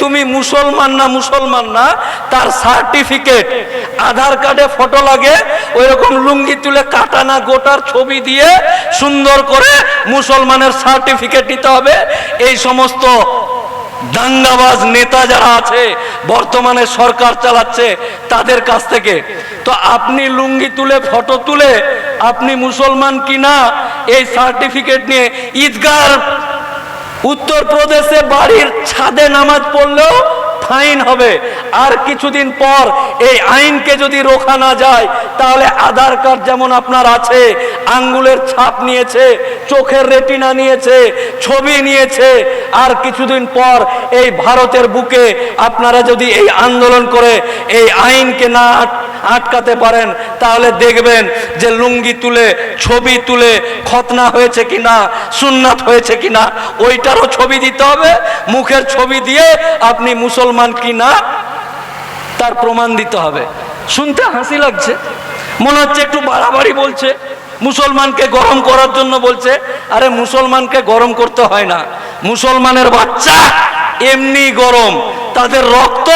তুমি মুসলমান না মুসলমান না, তার সার্টিফিকেট আধার কার্ডে ফটো লাগে ওই রকম লুঙ্গি তুলে কাটানা গোটার ছবি দিয়ে সুন্দর করে মুসলমানের সার্টিফিকেট দিতে হবে। এই সমস্ত দাঙ্গাবাজ নেতা যারা আছে, বর্তমানে সরকার চালাচ্ছে, তাদের কাছ থেকে। তো আপনি লুঙ্গি তুলে ফটো তুলে, আপনি মুসলমান কিনা, এই সার্টিফিকেট নিয়ে ঈদগাহ উত্তরপ্রদেশে বাড়ির ছাদে নামাজ পড়লেও ফাইন হবে। আর কিছুদিন পর এই আইনকে যদি রোখা না যায়, তাহলে আধার কার্ড যেমন আপনার আছে, আঙ্গুলের ছাপ নিয়েছে, চোখের রেটিনা নিয়েছে, ছবি নিয়েছে, আর কিছুদিন পর এই ভারতের বুকে আপনারা যদি এই আন্দোলন করে এই আইনকে না আটকাতে পারেন, তাহলে দেখবেন যে লুঙ্গি তুলে, ছবি তুলে খতনা হয়েছে কিনা, সুন্নাত হয়েছে কিনা, ওইটারও ছবি দিতে হবে, মুখের ছবি দিয়ে আপনি মুসলমান কিনা তার প্রমাণ দিতে হবে শুনতে হাসি লাগছে মনে হচ্ছে একটু বাড়াবাড়ি বলছে মুসলমানকে গরম করার জন্য বলছে আরে মুসলমানকে গরম করতে হয় না মুসলমানের বাচ্চা এমনি গরম তাদের রক্ত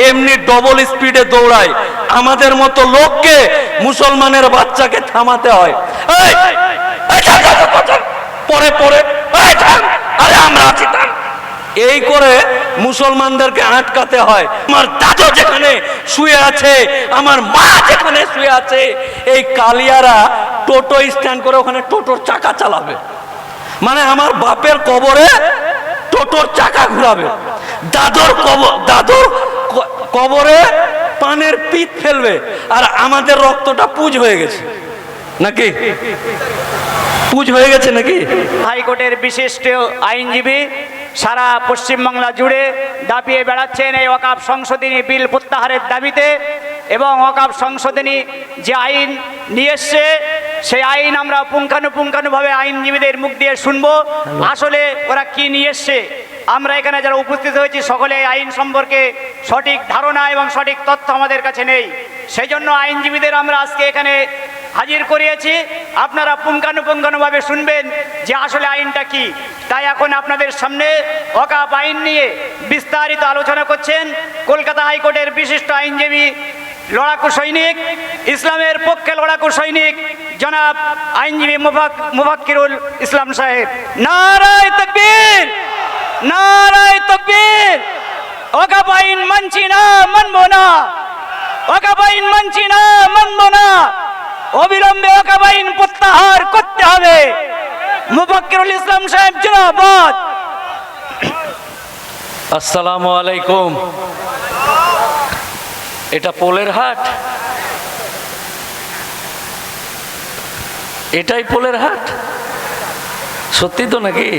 এমনি ডবল স্পিডে দৌড়ায় আমাদের মতো লোককে মুসলমানের বাচ্চাকে থামাতে হয়। পরে পরে আমরা আছি। এই করে মুসলমানদেরকে আটকাতে হয়। আমার দাদু যেখানে শুয়ে আছে, আমার মা যেখানে শুয়ে আছে, এই কালিয়ারা টোটো স্ট্যান্ড করে ওখানে টোটোর চাকা চালাবে। মানে আমার বাপের কবরে টোটোর চাকা ঘুরাবে। দাদুর কবর দাদুর কবরে পানের পিত ফেলবে আর আমাদের রক্তটা পুজ হয়ে গেছে। নাকি? পুজ হয়ে গেছে নাকি? হাইকোর্টের বিশিষ্ট আইনজীবী সারা পশ্চিমবাংলা জুড়ে দাপিয়ে বেড়াচ্ছেন এই ওয়াকাব সংশোধনী বিল প্রত্যাহারের দাবিতে এবং ওয়াকাব সংশোধনী যে আইন নিয়ে এসছে, সেই আইন আমরা পুঙ্খানুপুঙ্খানুভাবে আইনজীবীদের মুখ দিয়ে শুনব। আসলে ওরা কি নিয়ে এসছে? আমরা এখানে যারা উপস্থিত হয়েছি, সকলে আইন সম্পর্কে সঠিক ধারণা এবং সঠিক তথ্য আমাদের কাছে নেই। সেই জন্য আইনজীবীদের আমরা আজকে এখানে হাজির করিয়েছি। আপনারা পুঙ্খানুপুঙ্খানুভাবে শুনবেন যে আসলে আইনটা কি। তাই এখন আপনাদের সামনে অকাপ আইন নিয়ে বিস্তারিত আলোচনা করছেন কলকাতা হাইকোর্টের বিশিষ্ট আইনজীবী লড়াকু সৈনিক, ইসলামের পক্ষে লড়াকু সৈনিক, জনাব আইনজীবী মুফাক মুফাক্কিরুল ইসলাম সাহেব। নারায় তকবীর! নারায় তকবীর! অকাপ আইন মানছি না, মানবো না। অকাপ আইন মানছি না, মানবো না। অবিলম্বে ওকাব আইন প্রত্যাহার করতে হবে। মুফাক্কিরুল ইসলাম সাহেব, জিন্দাবাদ। আসসালামু আলাইকুম। এটা পোলের হাট? এটাই পোলের হাট? সত্যি তো নাকি?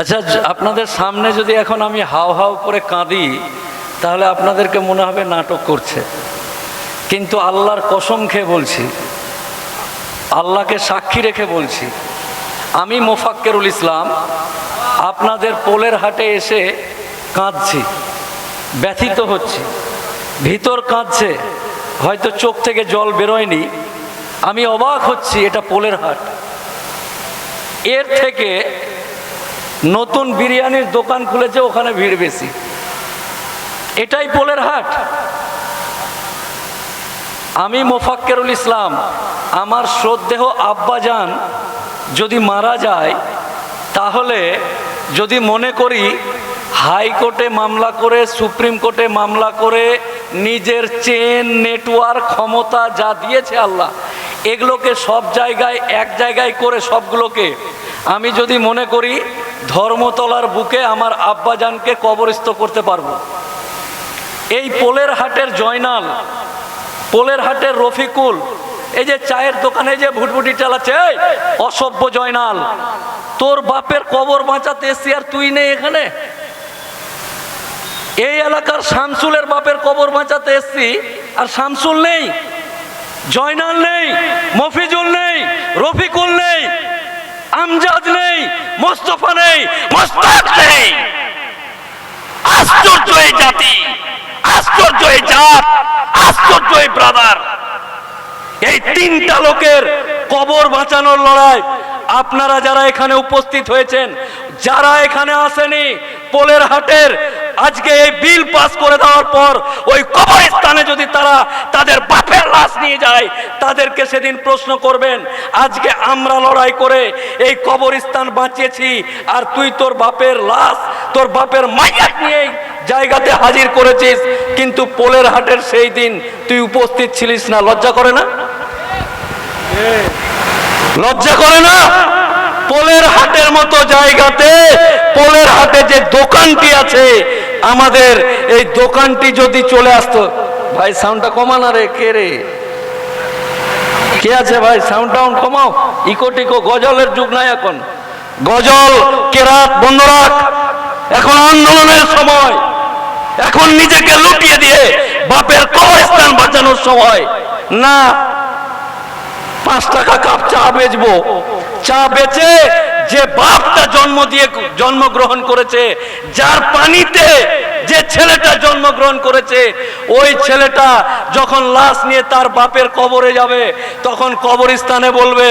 আচ্ছা আপনাদের সামনে যদি এখন আমি হাও হাও করে কাঁদি তাহলে আপনাদেরকে মনে হবে নাটক করছে। কিন্তু আল্লাহর কসম খেয়ে বলছি, আল্লাহকে সাক্ষী রেখে বলছি, আমি মোফাক্কেরুল ইসলাম, আপনাদের পোলের হাটে এসে কাঁদছি, ব্যথিত হচ্ছি। ভিতর কাঁদছে, হয়তো চোখ থেকে জল বেরোয়নি। আমি অবাক হচ্ছি এটা পোলের হাট। এর থেকে নতুন বিরিয়ানির দোকান খুলেছে, ওখানে ভিড় বেশি। এটাই পোলের হাট। আমি মোফাক্কেরুল ইসলাম, আমার শ্রদ্ধেহ আব্বাজান যদি মারা যায়, তাহলে যদি মনে করি হাইকোর্টে মামলা করে, সুপ্রিম কোর্টে মামলা করে নিজের চেন, নেটওয়ার্ক, ক্ষমতা যা দিয়েছে আল্লাহ, এগুলোকে সব জায়গায়, এক জায়গায় করে সবগুলোকে, আমি যদি মনে করি ধর্মতলার বুকে আমার আব্বাজানকে কবরস্থ করতে পারব। এই পোলের হাটের জয়নাল, পোলের হাটের রফিকুল, এই যে চায়ের দোকানে যে ভুটভুটি চালাচ্ছে অসভ্য জয়নাল, তোর বাপের কবর বাঁচাতে এসছি আর তুই নেই এখানে? এই এলাকার শামসুলের বাপের কবর বাঁচাতে এসছি আর শামসুল নেই, জয়নাল নেই, মফিজুল নেই, রফিকুল নেই, আমজাদ নেই, মোস্তফা নেই, মোস্তাক নেই। আশ্চর্য এই জাতি। আশ্চর্য এই জাত আশ্চর্য এই ব্রাদার এই তিনটা লোকের কবর বাঁচানোর লড়াই। আপনারা যারা এখানে উপস্থিত হয়েছেন, যারা এখানে আসেনি, পোলের হাটের আজকে এই বিল পাস করে দেওয়ার পর ওই কবরস্থানে যদি তারা তাদের বাপের লাশ নিয়ে যায়, তাদেরকে সেদিন প্রশ্ন করবেন, আজকে আমরা লড়াই করে এই কবরস্থান বাঁচিয়েছি, আর তুই তোর বাপের লাশ, তোর বাপের মাইয়াক নিয়ে জায়গাতে হাজির করেছিস, কিন্তু পোলের হাটের সেই দিন তুই উপস্থিত ছিলিস না, লজ্জা করে না? লজ্জা করে না? পোলের হাটের মতো জায়গাতে, পোলের হাটে যে দোকানটি আছে, আমাদের এই দোকানটি যদি চলে আসতো, ভাই সাউন্ডটা কমানা রে, কে রে? কে আছে ভাই? সাউন্ড টাউন কমাও। ইকো টিকো গজলের যুগ নাই এখন। গজল, কেরাত বন্ধ রাখ এখন আন্দোলনের সময়। এখন নিজেকে লুটিয়ে দিয়ে বাপের কবরস্থান বাঁচানোর সময়। না পাঁচ টাকা কাপ চা বেচবো। চা বেচে যে বাপটা জন্ম দিয়ে জন্মগ্রহণ করেছে, যার পানিতে যে ছেলেটা জন্মগ্রহণ করেছে, ওই ছেলেটা যখন লাশ নিয়ে তার বাপের কবরে যাবে, তখন কবরস্থানে বলবে,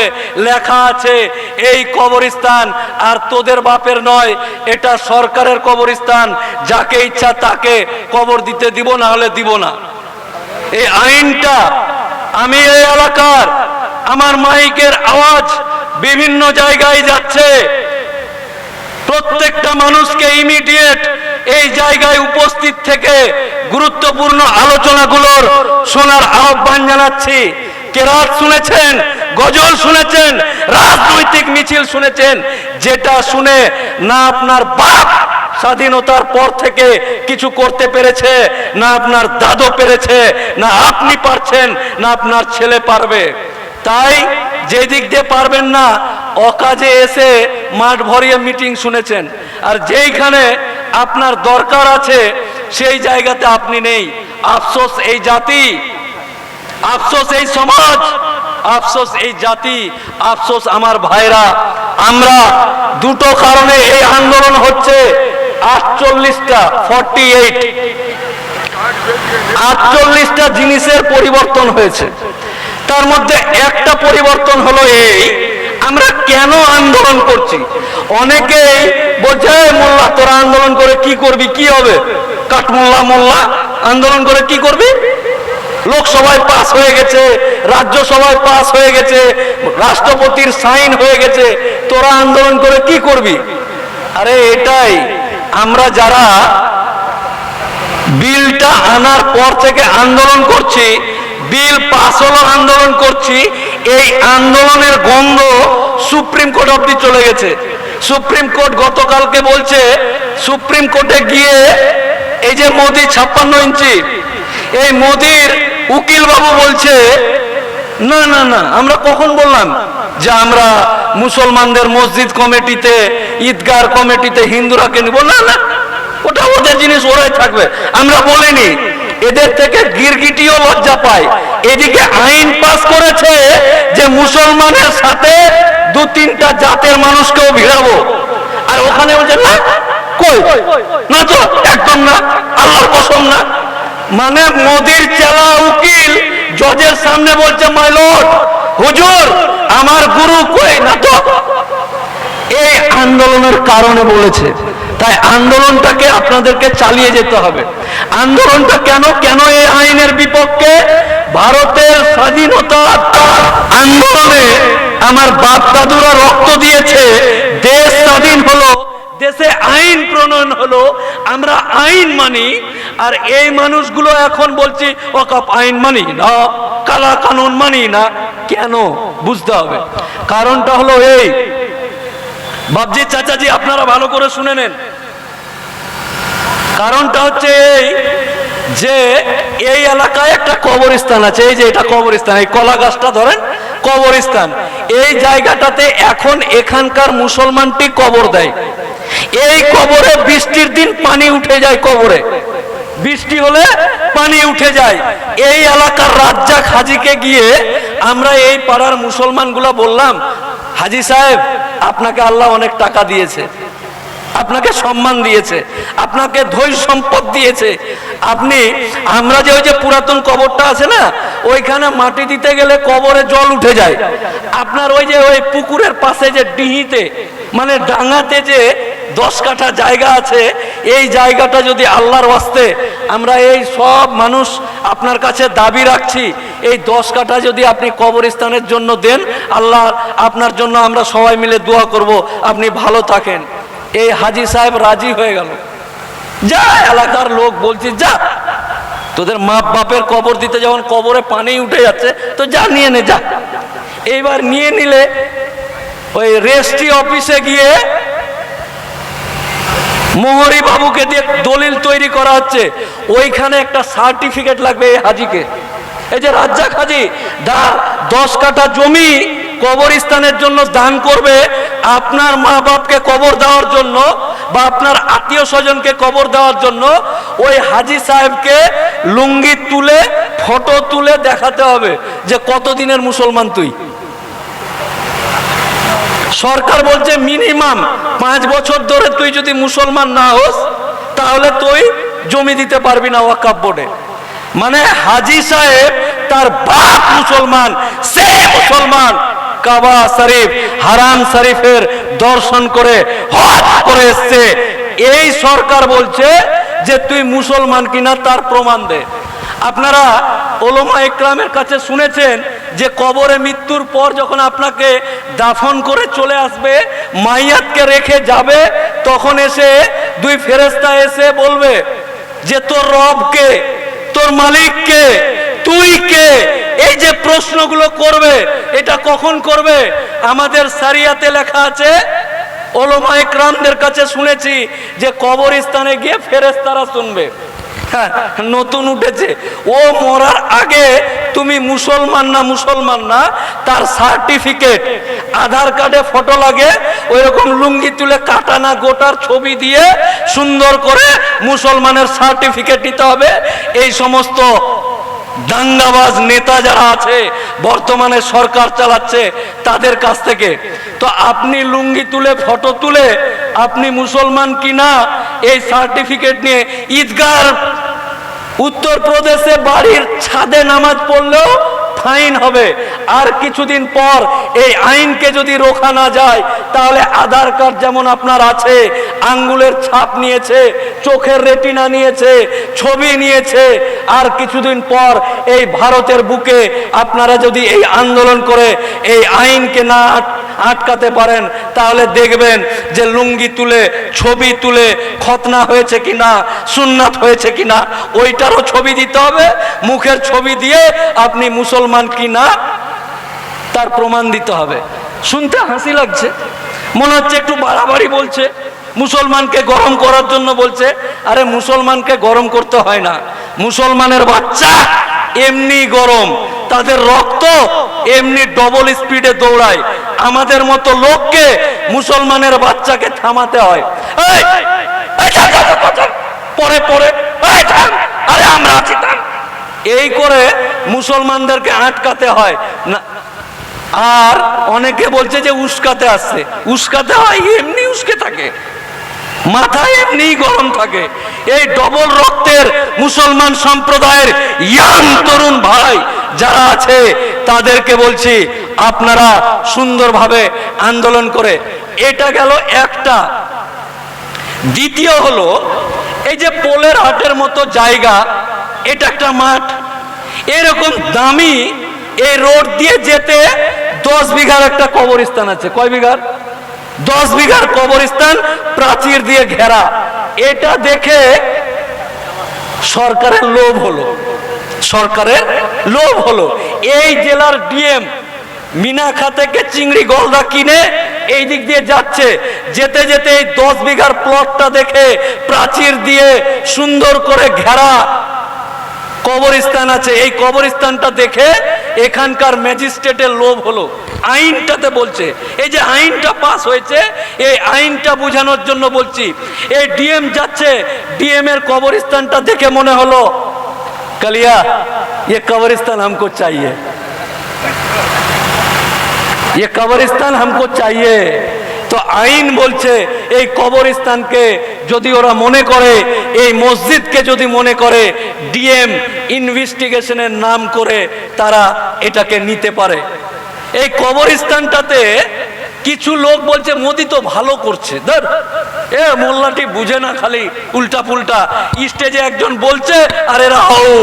লেখা আছে, এই কবরস্থান আর তোদের বাপের নয়, এটা সরকারের কবরস্থান, যাকে ইচ্ছা তাকে কবর দিতে দিব, না হলে দিব না। এই আইনটা আমি এই এলাকার আমার মাইকের আওয়াজ বিভিন্ন জায়গায় যাচ্ছে। প্রত্যেকটা মানুষকে ইমিডিয়েট এই জায়গায় উপস্থিত থেকে গুরুত্বপূর্ণ আলোচনাগুলোর শোনার আহ্বান জানাচ্ছি। কেরাত শুনেছেন, গজল শুনেছেন, রাজনৈতিক মিছিল শুনেছেন, যেটা শুনে না আপনার বাপ স্বাধীনতার পর থেকে কিছু করতে পেরেছে, না আপনার দাদু পেরেছে, না আপনি পারছেন, না আপনার ছেলে পারবে। তাই যে দিক দিয়ে পারবেন না, অকাজে এসে মাঠ ভরিয়ে মিটিং শুনেছেন। আর যেইখানে আপনার দরকার আছে, সেই জায়গাতে আপনি নেই। আফসোস এই জাতি, আফসোস এই সমাজ, আফসোস এই জাতি, আফসোস আমার ভাইরা। আমরা দুটো কারণে এই আন্দোলন হচ্ছে। আটচল্লিশটা ফর্টি এইট আটচল্লিশটা জিনিসের পরিবর্তন হয়েছে। তার মধ্যে একটা পরিবর্তন হলো এই। আমরা কেন আন্দোলন করছি? অনেকেই বলছে মোল্লা, তোরা আন্দোলন করে কি করবি? কি হবে? কাঠমোল্লা, মোল্লা, আন্দোলন করে কি করবি? লোকসভায় পাস হয়ে গেছে, রাজ্যসভায় পাস হয়ে গেছে, রাষ্ট্রপতির সাইন হয়ে গেছে, তোরা আন্দোলন করে কি করবি? আরে এটাই, আমরা যারা বিলটা আনার পর থেকে আন্দোলন করছি বিল পাস হলো আন্দোলন করছি, এই আন্দোলনের গন্ধ সুপ্রিম কোর্ট অব্দি চলে গেছে। সুপ্রিম কোর্ট গতকালকে বলছে, সুপ্রিম কোর্টে গিয়ে এই যে মোদি ছাপ্পান্ন ইঞ্চি, এই মোদির উকিল বাবু বলছে, না না না, আমরা কখন বললাম যে আমরা মুসলমানদের মসজিদ কমিটিতে ঈদগার কমিটিতে হিন্দুরাকে নিব? না না, ওটা ওদের জিনিস, ওরাই থাকবে। আমরা বলিনি এদের থেকে গিরগিটিও লজ্জা পায়। এদিকে আইন পাস করেছে যে মুসলমানের সাথে দু তিনটা জাতের মানুষকেও ভিড়াবো। আর ওখানে বলছে, না, কই? না তো, একদম না, আল্লাহর কসম না। মানে মোদির চেলা উকিল জজের সামনে বলছে মাই লর্ড হুজুর, আমার গুরু কই? না তো এই আন্দোলনের কারণে বলেছে। তাই আন্দোলনটাকে আপনাদেরকে চালিয়ে যেতে হবে। আন্দোলনটা কেন কেন এই আইনের বিপক্ষে? ভারতের স্বাধীনতা আন্দোলনে আমার বাপ দাদুরা রক্ত দিয়েছে, দেশ স্বাধীন হলো, দেশে আইন প্রণয়ন হলো, আমরা আইন মানি, আর এই মানুষগুলো এখন বলছি ওকাপ আইন মানি না কালা কানুন মানি না, কেন? বুঝতে হবে। কারণটা হলো এই বাবজি চাচাজি, আপনারা ভালো করে শুনে নেন। কারণটা হচ্ছে এই যে এই এলাকায় একটা কবরস্থান আছে। এই যে এটা কবরস্থান, এই কলা গাছটা ধরেন, কবরস্থান। এই জায়গাটাতে এখন এখানকার মুসলমানটি কবর দেয়। এই কবরে বৃষ্টির দিন পানি উঠে যায় কবরে। বৃষ্টি হলে পানি উঠে যায়। এই এলাকার রাজ্জাক হাজিকে গিয়ে আমরা এই পাড়ার মুসলমানগুলা বললাম, হাজি সাহেব আপনাকে আল্লাহ অনেক টাকা দিয়েছে, আপনাকে সম্মান দিয়েছে, আপনাকে ধৈর্য সম্পদ দিয়েছে। আপনি, আমরা যে ওই যে পুরাতন কবরটা আছে না, ওইখানে মাটি দিতে গেলে কবরে জল উঠে যায়। আপনার ওই যে ওই পুকুরের পাশে যে ডিহিতে মানে ডাঙাতে যে দশ কাঠা জায়গা আছে, এই জায়গাটা যদি আল্লাহর ওয়াস্তে আমরা এই সব মানুষ আপনার কাছে দাবি রাখছি, এই দশ কাঠা যদি আপনি কবরস্থানের জন্য দেন, আল্লাহ আপনার জন্য আমরা সবাই মিলে দোয়া করব, আপনি ভালো থাকেন। এই হাজি সাহেব রাজি হয়ে গেল। যা, এলাকার লোক বলছি, যা, তোদের মা বাপের কবর দিতে যখন কবরে পানি উঠে যাচ্ছে, তো যা, নিয়ে নে, যা। এইবার নিয়ে নিলে ওই রেস্ট্রি অফিসে গিয়ে মোহরি বাবুকে দিয়ে দলিল তৈরি করা হচ্ছে। ওইখানে একটা সার্টিফিকেট লাগবে এই হাজিকে। এই যে রাজ্জাক হাজি দার দশ কাঠা জমি কবরস্থানের জন্য দান করবে। আপনার মা বাপকে কবর দেওয়ার জন্য বা আপনার আত্মীয় স্বজনকে কবর দেওয়ার জন্য ওই হাজি সাহেবকে লুঙ্গি তুলে, ফটো তুলে দেখাতে হবে যে কতদিনের মুসলমান তুই। সরকার বলছে মিনিমাম পাঁচ বছর ধরে তুই যদি মুসলমান না হোস, তাহলে তুই জমি দিতে পারবি না ওয়াকাব বোর্ডে। মানে হাজি সাহেব তার বাপ মুসলমান, সে মুসলমান। কাবা শরীফ, হারাম শরীফের দর্শন করে, হজ করে এসছে। এই সরকার বলছে যে তুই মুসলমান কিনা তার প্রমাণ দে। আপনারা ওলোমা ইকরামের কাছে শুনেছেন যে কবরে মৃত্যুর পর যখন আপনাকে দাফন করে চলে আসবে মাইয়াতকে রেখে যাবে তখন এসে দুই ফেরেস্তা এসে বলবে যে তোর রবকে তোর মালিককে তুই কে? এই যে প্রশ্নগুলো করবে এটা কখন করবে? আমাদের সারিয়াতে লেখা আছে ওলোমা ইকরামদের কাছে শুনেছি যে কবরস্থানে গিয়ে ফেরেস্তারা শুনবে। হ্যাঁ, নতুন উঠেছে। ও মরার আগে তুমি মুসলমান না মুসলমান না, তার সার্টিফিকেট আধার কার্ডে ফটো লাগে ওই রকম লুঙ্গি তুলে কাটানা গোটার ছবি দিয়ে সুন্দর করে মুসলমানের সার্টিফিকেট দিতে হবে। এই সমস্ত দাঙ্গাবাজ নেতা যারা আছে, বর্তমানে সরকার চালাচ্ছে, তাদের কাছ থেকে। তো আপনি লুঙ্গি তুলে ফটো তুলে, আপনি মুসলমান কিনা, এই সার্টিফিকেট নিয়ে ঈদগার উত্তরপ্রদেশে বাড়ির ছাদে নামাজ পড়লেও ফাইন হবে। আর কিছুদিন পর এই আইনকে যদি রোখা না যায়, তাহলে আধার কার্ড যেমন আপনার আছে, আঙ্গুলের ছাপ নিয়েছে, চোখের রেটিনা নিয়েছে, ছবি নিয়েছে, আর কিছুদিন পর এই ভারতের বুকে আপনারা যদি এই আন্দোলন করে এই আইনকে না আটকাতে পারেন তাহলে দেখবেন যে লুঙ্গি তুলে, ছবি তুলে খতনা হয়েছে কিনা, সুন্নাত হয়েছে কিনা, ওইটারও ছবি দিতে হবে। মুখের ছবি দিয়ে আপনি মুসলমান কি না তার প্রমাণ দিতে হবে। শুনতে হাসি লাগছে। মনে হচ্ছে একটু বাড়াবাড়ি বলছে। মুসলমানকে গরম করার জন্য বলছে, আরে মুসলমানকে গরম করতে হয় না মুসলমানের বাচ্চা এমনি গরম, তাদের রক্ত এমনি ডবল স্পিডে দৌড়ায় আমাদের মতো লোককে মুসলমানের বাচ্চাকে থামাতে হয়। পরে পরে। আরে আমরা। এই করে মুসলমানদেরকে আটকাতে হয় না, আর অনেকে বলছে যে উস্কাতে আসছে উস্কাতে হয়, এমনি উস্কে থাকে মাথা এমনি গরম থাকে। এই ডবল রক্তের মুসলমান সম্প্রদায়ের ইয়াং তরুণ ভাই যারা আছে, তাদেরকে বলছি, আপনারা সুন্দরভাবে আন্দোলন করে, এটা গেল একটা। দ্বিতীয় হলো, এই যে পোলের হাটের মতো জায়গা, এটা একটা মাঠ। এরকম দামি এই রোড দিয়ে যেতে দশ বিঘার একটা কবরস্থান আছে। কয় বিঘার? দশ বিঘার কবরস্থান প্রাচীর দিয়ে ঘেরা। এটা দেখে সরকারের লোভ হলো। সরকারের লোভ হলো। এই জেলার ডিএম মিনাখা থেকে চিংড়ি গলদা কিনে এই দিক দিয়ে যাচ্ছে। যেতে যেতে এই দশ বিঘার প্লটটা দেখে প্রাচীর দিয়ে সুন্দর করে ঘেরা। কবরস্থান আছে এই কবরস্থানটা দেখে এখানকার ম্যাজিস্ট্রেটের লোভ হলো আইনটাতে বলছে এই যে আইনটা পাস হয়েছে এই আইনটা বোঝানোর জন্য বলছি এই ডিএম যাচ্ছে ডিএম এর কবরস্থানটা দেখে মনে হলো কালিয়া ये कब्रिस्तान हमको चाहिए ये कब्रिस्तान हमको चाहिए तो আইন বলছে, এই কবরস্থানকে যদি ওরা মনে করে, এই মসজিদকে যদি মনে করে, ডিএম ইনভেস্টিগেশনের নাম করে তারা এটাকে নিতে পারে। এই কবরস্থানটাতে কিছু লোক বলছে, মোদি তো ভালো করছে। ধর, এ মোল্লাটি বুঝে না খালি উল্টা পুল্টা স্টেজে একজন বলছে, আর এরা হও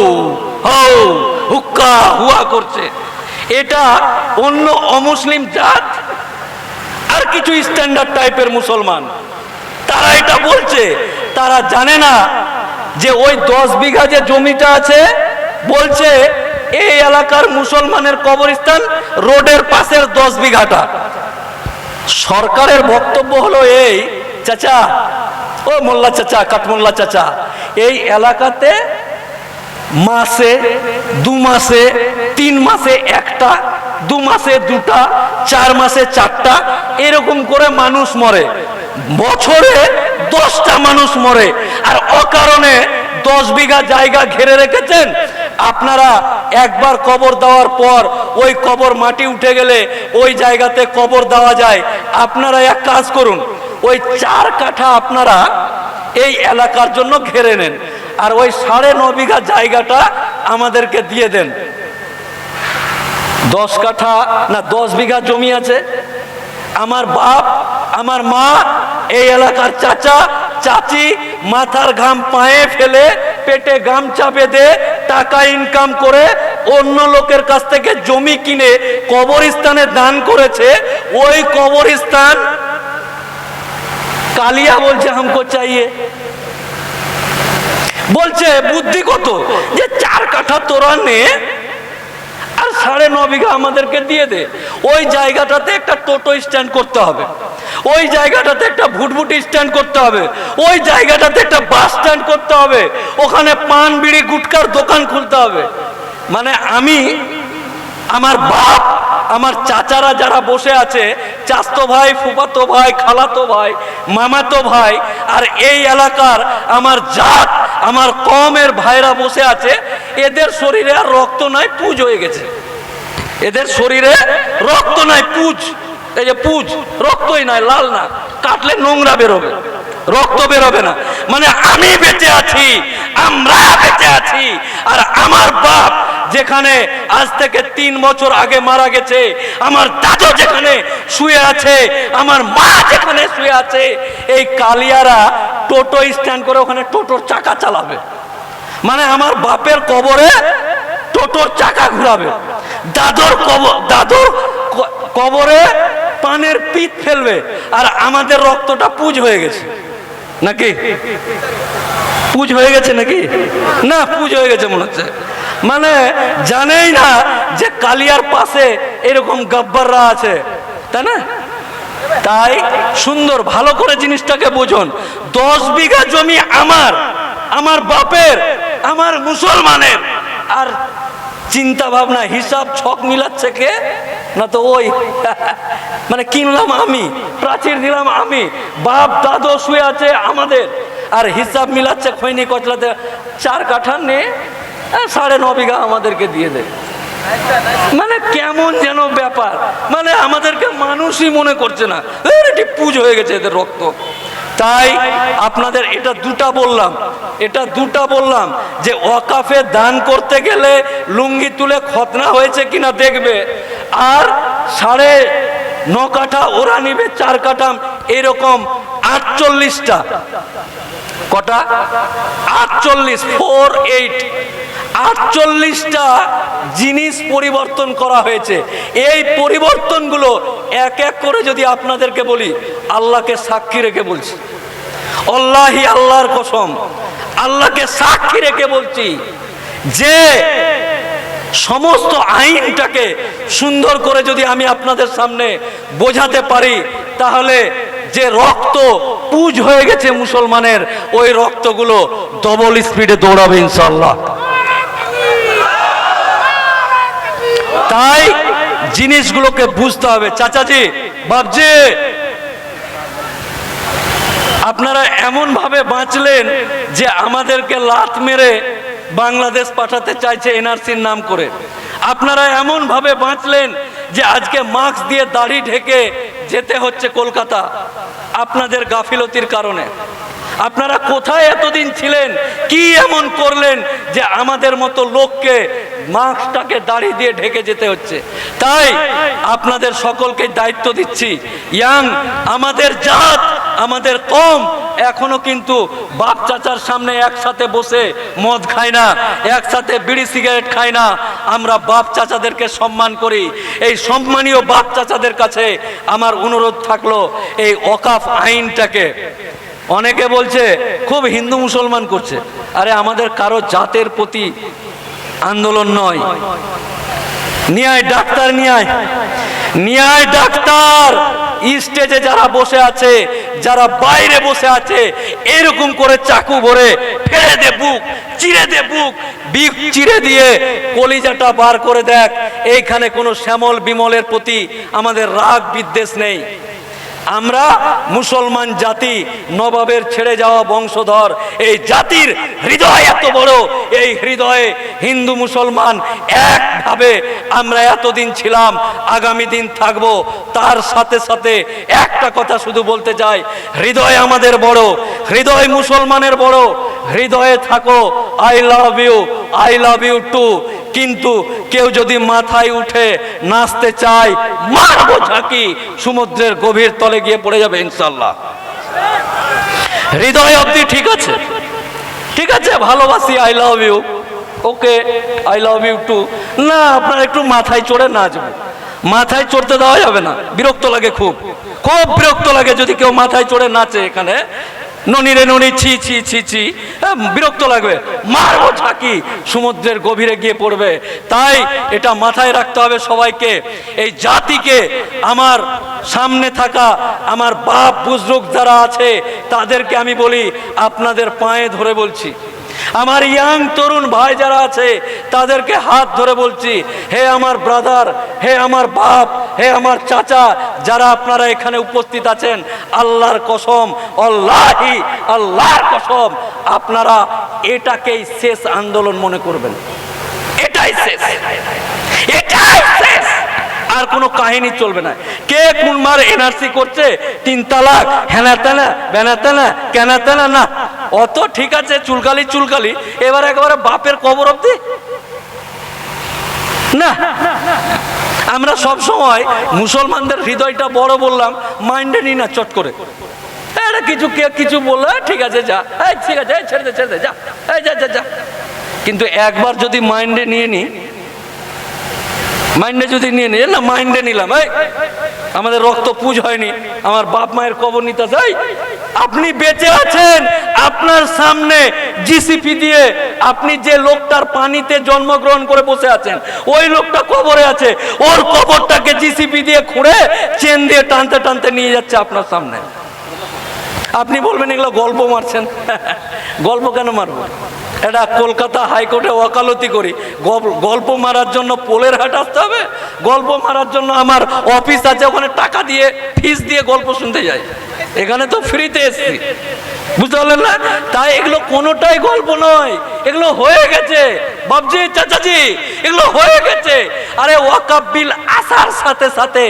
হও, হুক্কা, হুয়া করছে। এটা অন্য অমুসলিম জাত কিছু স্ট্যান্ডার্ড টাইপের মুসলমান। তারা এটা বলছে। তারা জানে না যে ওই দশ বিঘা যে জমিটা আছে, বলছে এই এলাকার মুসলমানের কবরস্থান রোডের পাশের দশ বিঘাটা। সরকারের বক্তব্য হলো এই, চাচা, ও মোল্লা চাচা, কাঠমোল্লা চাচা, এই এলাকাতে মাসে দু মাসে তিন মাসে একটা দু মাসে দুটা, চার মাসে চারটা, এরকম করে মানুষ মরে। বছরে দশটা মানুষ মরে। আর অকারণে দশ বিঘা জায়গা ঘিরে রেখেছেন। আপনারা একবার কবর দেওয়ার পর ওই কবর মাটি উঠে গেলে ওই জায়গাতে কবর দেওয়া যায়। আপনারা এক কাজ করুন, ওই চার কাঠা আপনারা এই এলাকার জন্য ঘেরে নেন। আর ওই সাড়ে ন বিঘা জায়গাটা আমাদেরকে দিয়ে দেন। দশ কাঠা না দশ বিঘা জমি আছে। আমার বাপ, আমার মা, এই এলাকার চাচা, চাচি মাথার ঘাম পায়ে ফেলে পেটে গাম চাপে দে, টাকা ইনকাম করে অন্য লোকের কাছ থেকে জমি কিনে কবরস্থানে দান করেছে। ওই কবরস্থান কালিয়া বলছে আমকো চাইয়ে। বলছে, বুদ্ধি কত? যে চার কাঠা তোরা নে সাড়ে ন বিঘা আমাদেরকে দিয়ে দে। ওই জায়গাটাতে একটা টোটো স্ট্যান্ড করতে হবে। ওই জায়গাটাতে একটা ভুটভুটি স্ট্যান্ড করতে হবে। ওই জায়গাটাতে একটা বাস স্ট্যান্ড করতে হবে। ওখানে পান, বিড়ি, গুটকার দোকান খুলতে হবে। মানে আমি, আমার বাপ, আমার চাচারা যারা বসে আছে, চাস্তো ভাই, ফুফাতো ভাই, খালাতো ভাই, মামাতো ভাই, আর এই এলাকার আমার জাত, আমার কমের ভাইরা বসে আছে, এদের শরীরে আর রক্ত নাই, পুজ হয়ে গেছে। এদের শরীরে রক্ত নাই পুজ। এই যে পুজ, রক্তই নাই, লাল না। কাটলে নোংরা বেরোবে। রক্ত বেরোবে না। মানে আমি বেঁচে আছি, আমরা বেঁচে আছি, আর আমার বাপ যেখানে আজ থেকে তিন বছর আগে মারা গেছে, আমার দাদু যেখানে শুয়ে আছে, আমার মা যেখানে শুয়ে আছে, এই কালিয়ারা টোটো স্ট্যান্ড করে ওখানে টোটোর চাকা চালাবে। মানে আমার বাপের কবরে টোটোর চাকা ঘুরাবে। দাদর কবর দাদর কবরে পানের পিত ফেলবে আর আমাদের রক্তটা পুজ হয়ে গেছে। নাকি? পুজ হয়ে গেছে নাকি? না, পুজ হয়ে গেছে মনে হচ্ছে। মানে জানেই না যে কালিয়ার পাশে এরকম গব্বররা আছে, তাই না? তাই সুন্দর ভালো করে জিনিসটাকে বুঝুন। দশ বিঘা জমি আমার আমার বাপের, আমার মুসলমানের। আর চিন্তা ভাবনা, হিসাব ছক মিলাচ্ছে কে? না তো ওই মানে কিনলাম আমি, প্রাচীর দিলাম আমি, বাপ দাদো শুয়ে আছে আমাদের, আর হিসাব মিলাচ্ছে খৈনি কচলাতে, চার কাঠা নে সাড়ে ন বিঘা আমাদেরকে দিয়ে দেয় মানে কেমন যেন ব্যাপার মানে আমাদেরকে মানুষই মনে করছে না। এটি পুজো হয়ে গেছে এদের রক্ত। তাই আপনাদের এটা দুটা বললাম, এটা দুটা বললাম যে ওয়াকাফে দান করতে গেলে লুঙ্গি তুলে খতনা হয়েছে কিনা দেখবে। আর সাড়ে ন কাঠা ওরা নিবে, চার কাঠা, এরকম আটচল্লিশটা। কটা? আটচল্লিশ ফোর এইট আটচল্লিশটা জিনিস পরিবর্তন করা হয়েছে। এই পরিবর্তনগুলো এক এক করে যদি আপনাদেরকে বলি, আল্লাহকে সাক্ষী রেখে বলছি। আল্লাহি আল্লাহর কসম, আল্লাহকে সাক্ষী রেখে বলছি যে সমস্ত আইনটাকে সুন্দর করে যদি আমি আপনাদের সামনে বোঝাতে পারি, তাহলে যে রক্ত পুজ হয়ে গেছে মুসলমানের, ওই রক্তগুলো ডবল স্পিডে দৌড়াবে ইনশাল্লাহ তাই জিনিসগুলোকে বুঝতে হবে। চাচাজি বাবজি আপনারা এমন ভাবে বাঁচলেন যে আমাদেরকে লাত মেরে বাংলাদেশ পাঠাতে চাইছে এনআরসির নাম করে। আপনারা এমন ভাবে বাঁচলেন যে আজকে মাস্ক দিয়ে দাড়ি ঢেকে যেতে হচ্ছে কলকাতা, আপনাদের গাফিলতির কারণে। আপনারা কোথায় এতদিন ছিলেন? কি এমন করলেন যে আমাদের মতো লোককে মাস্কটাকে দাড়ি দিয়ে ঢেকে যেতে হচ্ছে? তাই আপনাদের সকলকে দায়িত্ব দিচ্ছি। ইয়াং, আমাদের জাত, আমাদের কম, এখনও কিন্তু বাপ চাচার সামনে একসাথে বসে মদ খায় না, একসাথে বিড়ি সিগারেট খায় না। আমরা বাপ চাচাদেরকে সম্মান করি। এই সম্মানীয় বাপ চাচাদের কাছে আমার অনুরোধ থাকল, এই অকাফ আইনটাকে অনেকে বলছে, খুব হিন্দু মুসলমান করছে। আরে আমাদের কারও জাতের প্রতি আন্দোলন নয়। নিয়ায় ডাক্তার, নিয়ায়। নিয়ায় ডাক্তার। স্টেজে যারা বসে আছে, যারা বাইরে বসে আছে, এরকম করে চাকু ভরে ফেলে দে বুক, চিরে দে বুক, বিক চিরে দিয়ে কলিজাটা বার করে দেখ, এইখানে কোনো শ্যামল বিমলের প্রতি আমাদের রাগ বিদ্বেষ নেই। আমরা মুসলমান জাতি, নবাবের ছেড়ে যাওয়া বংশধর, এই জাতির হৃদয় এত বড়, এই হৃদয়ে হিন্দু মুসলমান একভাবে আমরা এতদিন ছিলাম, আগামী দিন থাকব, তার সাথে সাথে একটা কথা শুধু বলতে চাই, হৃদয় আমাদের বড়, হৃদয় মুসলমানের বড়, হৃদয়ে থাকো I love you I love you too কিন্তু কেউ যদি মাথায় উঠে নাচতে চায়, মারবো ঝাঁকি, সমুদ্রের গভীর তলে গিয়ে পড়ে যাবে ইনশাল্লাহ হৃদয় অবধি ঠিক আছে। ঠিক আছে, ভালোবাসি I love you okay I love you too না, আপনার একটু মাথায় চড়ে নাচবো মাথায় চড়তে দেওয়া যাবে না। বিরক্ত লাগে খুব। খুব বিরক্ত লাগে যদি কেউ মাথায় চড়ে নাচে এখানে। ননি রে ননি ছি ছি ছি ছি। হ্যাঁ, বিরক্ত লাগবে। মারবো থাকি সমুদ্রের গভীরে গিয়ে পড়বে। তাই এটা মাথায় রাখতে হবে সবাইকে। এই জাতিকে আমার সামনে থাকা আমার বাপ বুজরুক যারা আছে তাদেরকে আমি বলি আপনাদের পায়ে ধরে বলছি। আমার ইয়াং তরুণ ভাই যারা আছে, তাদেরকে হাত ধরে বলছি, হে আমার ব্রাদার হে আমার বাপ, হে আমার চাচা, যারা আপনারা এখানে উপস্থিত আছেন, আল্লাহর কসম, আল্লাহি, আল্লাহর কসম, আপনারা এটাকেই শেষ আন্দোলন মনে করবেন। এটাই শেষ। আর কোনো কাহিনী চলবে না। কে কোন মার এনআরসি করছে? তিন তালাক হেনা তেনা বেনা তেনা কেনা তেনা না। অত ঠিক আছে চুলকালি চুলকালি এবার একেবারে বাপের কবর অব্দি না। আমরা সব সময় মুসলমানদের হৃদয়টা বড় বললাম মাইন্ডে নি না চট করে। এটা কিছু কে কিছু বলল "এই, ঠিক আছে যা। এই ঠিক আছে ছেড়ে দে ছেড়ে দে যা। এই যা যা যা। কিন্তু একবার যদি মাইন্ডে নিয়ে নি মাইন্ডে যদি নিয়ে নিই না মাইন্ডে নিলাম, এই, আমাদের রক্ত পুজ হয়নি, আমার বাপ মায়ের কবর নিতে যাই আপনি বেঁচে আছেন, আপনার সামনে জিসিপি দিয়ে আপনি যে লোকটার পানিতে জন্মগ্রহণ করে বসে আছেন, ওই লোকটা কবরে আছে, ওর কবরটাকে জিসিপি দিয়ে খুঁড়ে চেন দিয়ে টানতে টানতে নিয়ে যাচ্ছে আপনার সামনে। আপনি বলবেন এগুলো গল্প মারছেন? গল্প কেন মারবো? এটা কলকাতা হাইকোর্টে ওকালতি করি। গল্প- মারার জন্য পোলের হাট আসতে হবে, গল্প মারার জন্য আমার অফিস আছে, ওখানে টাকা দিয়ে ফিস দিয়ে গল্প শুনতে যাই। এখানে তো ফ্রিতে এসছি। বুঝতে পারলেন না? তাই এগুলো কোনোটাই গল্প নয়। এগুলো হয়ে গেছে। বাবজি চাচাজি, এগুলো হয়ে গেছে। আরে ওয়াকাব বিল আসার সাথে সাথে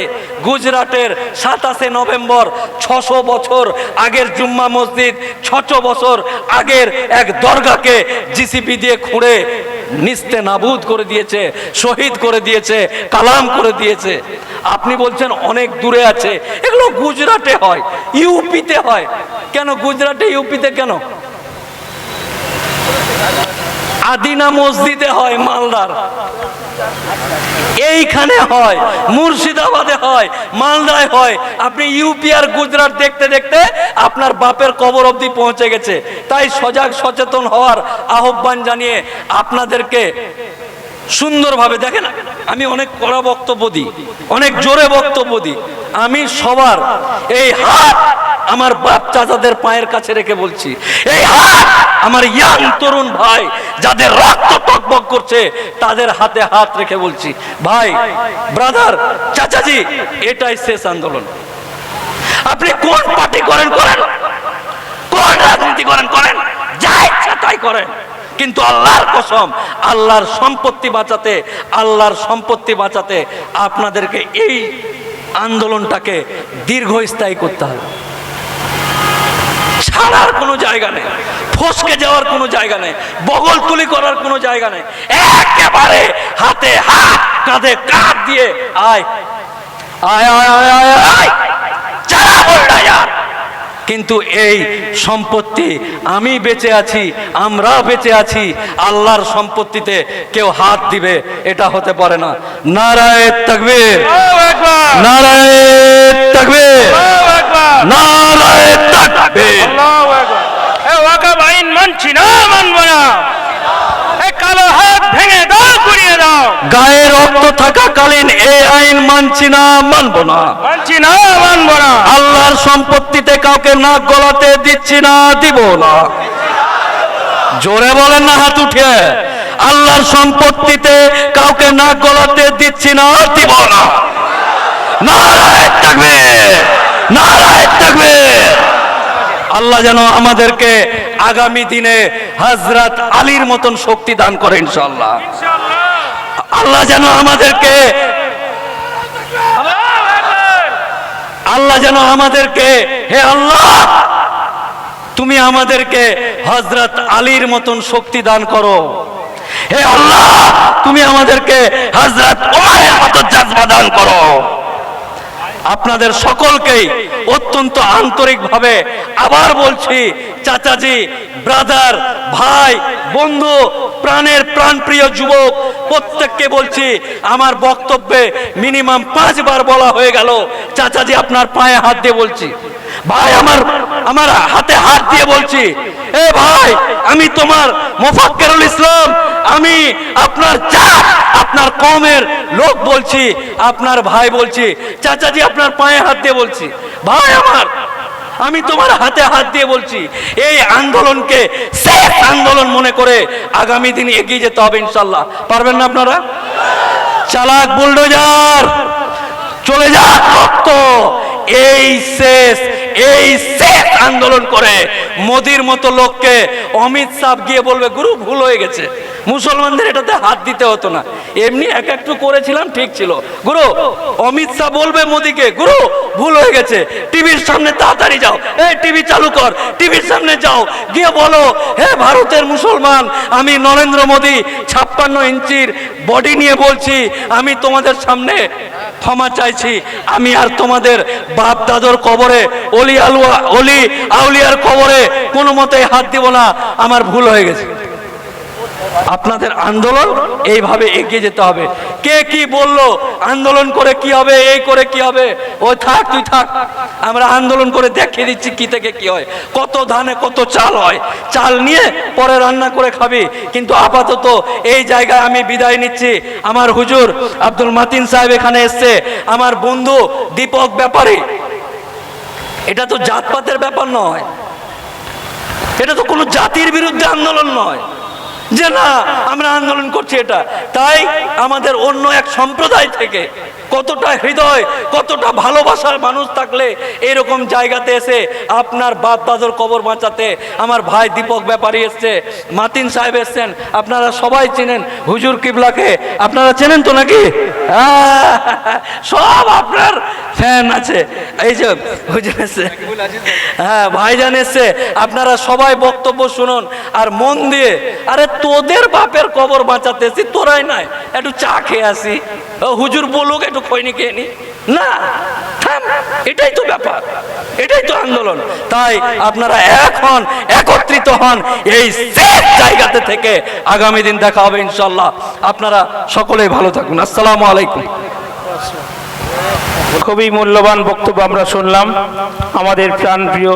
গুজরাটের সাতাশে নভেম্বর ছশো বছর আগের জুম্মা মসজিদ, ছশো বছর আগের এক দরগাকে জিসিপি দিয়ে খুঁড়ে নিস্তে নাবুদ করে দিয়েছে, শহীদ করে দিয়েছে, কালাম করে দিয়েছে। আপনি বলছেন অনেক দূরে আছে, এগুলো গুজরাটে হয়, ইউপিতে হয়। কেন গুজরাটে, ইউপিতে কেন? আদিনা মসজিদে হয় মালদার। এইখানে হয়, মুর্শিদাবাদে হয়, মালদায় হয়। আপনি ইউপি আর গুজরাট দেখতে দেখতে আপনার বাপের কবর অবধি পৌঁছে গেছে। তাই সজাগ সচেতন হওয়ার আহ্বান জানিয়ে আপনাদেরকে সুন্দরভাবে দেখেন আমি অনেক কড়া বক্তব্য দিই, অনেক জোরে বক্তব্য দিই। আমি সবার এই হাত আমার বাপ চাচাদের পায়ের কাছে রেখে বলছি, এই হাত আমার ইয়াং তরুণ ভাই যাদের রক্ত টকবক করছে, তাদের হাতে হাত রেখে বলছি, ভাই, ব্রাদার, চাচাজি, এটাই শেষ আন্দোলন। আপনি কোন পার্টি করেন করেন? কোন রাজনীতি করেন করেন? যা ইচ্ছা তাই করেন। কিন্তু আল্লাহর কসম আল্লাহর সম্পত্তি বাঁচাতে আল্লাহর সম্পত্তি বাঁচাতে আপনাদেরকে এই আন্দোলনটাকে দীর্ঘস্থায়ী করতে হবে ছাড়ার কোনো জায়গা নেই ফসকে যাওয়ার কোনো জায়গা নেই বগল তুলি করার কোনো জায়গা নেই একেবারে হাতে হাত কাঁধে কাঁধ দিয়ে আয় আয় আয় আয় আয় আয় চালা বলটা। কিন্তু এই সম্পত্তি আমি বেঁচে আছি আমরা বেঁচে আছি আল্লাহর সম্পত্তিতে কেউ হাত দিবে এটা হতে পারে না। নারায় তকবীর। নারায় তকবীর। নারায় তকবীর। ওয়াকাব মানছি না মানবো না। কালো হাত ভেঙে দাও গুড়িয়ে দাও। গায়ে রক্ত থাকাকালীন এই আইন মানছি না মানবো না। মানছি না মানবো না। আল্লাহর সম্পত্তিতে কাউকে নাক গলাতে দিচ্ছি না দিব না। জোরে বলেন না হাত উঠে আল্লাহর সম্পত্তিতে কাউকে নাক গলাতে দিচ্ছি না দিব না। নারায় থাকবে নারায় থাকবে আল্লাহ যেন আমাদেরকে আগামী দিনে হজরত আলীর মতন শক্তি দান করে ইনশাল্লাহ আল্লাহ যেন আমাদেরকে আল্লাহ যেন আমাদেরকে, হে আল্লাহ, তুমি আমাদেরকে হজরত আলীর মতন শক্তি দান করো। হে আল্লাহ, তুমি আমাদেরকে হজরত ওমারের মতো জাজবা দান করো। আপনাদের সকলকেই অত্যন্ত আন্তরিকভাবে আবার বলছি, চাচাজি, ব্রাদার, ভাই, বন্ধু প্রাণের প্রাণপ্রিয় যুবক, প্রত্যেককে বলছি, আমার বক্তব্যে মিনিমাম পাঁচবার বলা হয়ে গেল। চাচা চাচাজি আপনার পায়ে হাত দিয়ে বলছি। ভাই, আমার আমার হাতে হাত দিয়ে বলছি। এ ভাই, আমি তোমার মোফাক্কেরুল ইসলাম, আমি আপনার জাত আপনার কমের লোক বলছি, আপনার ভাই বলছি, চাচাজি আপনার পায়ে হাত দিয়ে বলছি। ভাই, আমার আমি তোমার হাতে হাত দিয়ে বলছি, এই আন্দোলনকে শেষ আন্দোলন মনে করে আগামী দিন এগিয়ে যেতে হবে ইনশাল্লাহ পারবেন না আপনারা? চালাক বুলডোজার, চলে যাক রক্ত। এই শেষ এই শেষ আন্দোলন করে মোদির মতো লোককে অমিত শাহ গিয়ে বলবে, গুরু, ভুল হয়ে গেছে। মুসলমানদের এটাতে হাত দিতে হতো না। এমনি এক একটু করেছিলাম, ঠিক ছিল। গুরু, অমিত শাহ বলবে মোদিকে, গুরু, ভুল হয়ে গেছে। টিভির সামনে তাড়াতাড়ি যাও। এই, টিভি চালু কর। টিভির সামনে যাও। গিয়ে বলো, হে ভারতের মুসলমান, আমি নরেন্দ্র মোদী ছাপ্পান্ন ইঞ্চির বডি নিয়ে বলছি। আমি তোমাদের সামনে ক্ষমা চাইছি। আমি আর তোমাদের বাপ দাদর কবরে, অলি আলুয়া অলি আউলিয়ার কবরে কোনো মতে হাত দিব না। আমার ভুল হয়ে গেছে। আপনাদের আন্দোলন এইভাবে এগিয়ে যেতে হবে। কে কি বলল? আন্দোলন করে কি হবে? এই করে কি হবে? ও থাক, তুই থাক। আমরা আন্দোলন করে দেখিয়ে দিচ্ছি কি থেকে কি হয়। কত ধানে কত চাল হয়। চাল নিয়ে পরে রান্না করে খাবি। কিন্তু আপাতত এই জায়গায় আমি বিদায় নিচ্ছি। আমার হুজুর আব্দুল মাতিন সাহেব এখানে এসছে। আমার বন্ধু দীপক ব্যাপারী। এটা তো জাতপাতের ব্যাপার নয়। এটা তো কোনো জাতির বিরুদ্ধে আন্দোলন নয়। যে না আমরা আন্দোলন করছি এটা। তাই আমাদের অন্য এক সম্প্রদায় থেকে কতটা হৃদয়, কতটা ভালোবাসার মানুষ থাকলে এরকম জায়গাতে এসে আপনার বাপ দাদর কবর বাঁচাতে আমার ভাই দীপক ব্যাপারী এসছে, মাতিন সাহেব এসছেন, আপনারা সবাই চেনেন হুজুর কিবলাকে, আপনারা চেনেন তো নাকি? সব আপনার ফ্যান আছে। এই যে হুজুর এসছে হ্যাঁ ভাইজান এসছে, আপনারা সবাই বক্তব্য শুনুন আর মন দিয়ে, আরে তোদের বাপের কবর বাঁচাতেছি তোরাই নাই, একটু চা খেয়ে আসি। হুজুর বলুক, একটু খৈনি খেয়ে নি। না এটাই তো ব্যাপার, এটাই তো আন্দোলন। তাই আপনারা এখন একত্রিত হন, এই জায়গাতে থেকে আগামী দিন দেখা হবে ইনশাল্লাহ আপনারা সকলেই ভালো থাকুন। আসসালামু আলাইকুম। খুবই মূল্যবান বক্তব্য আমরা শুনলাম। আমাদের প্রাণপ্রিয়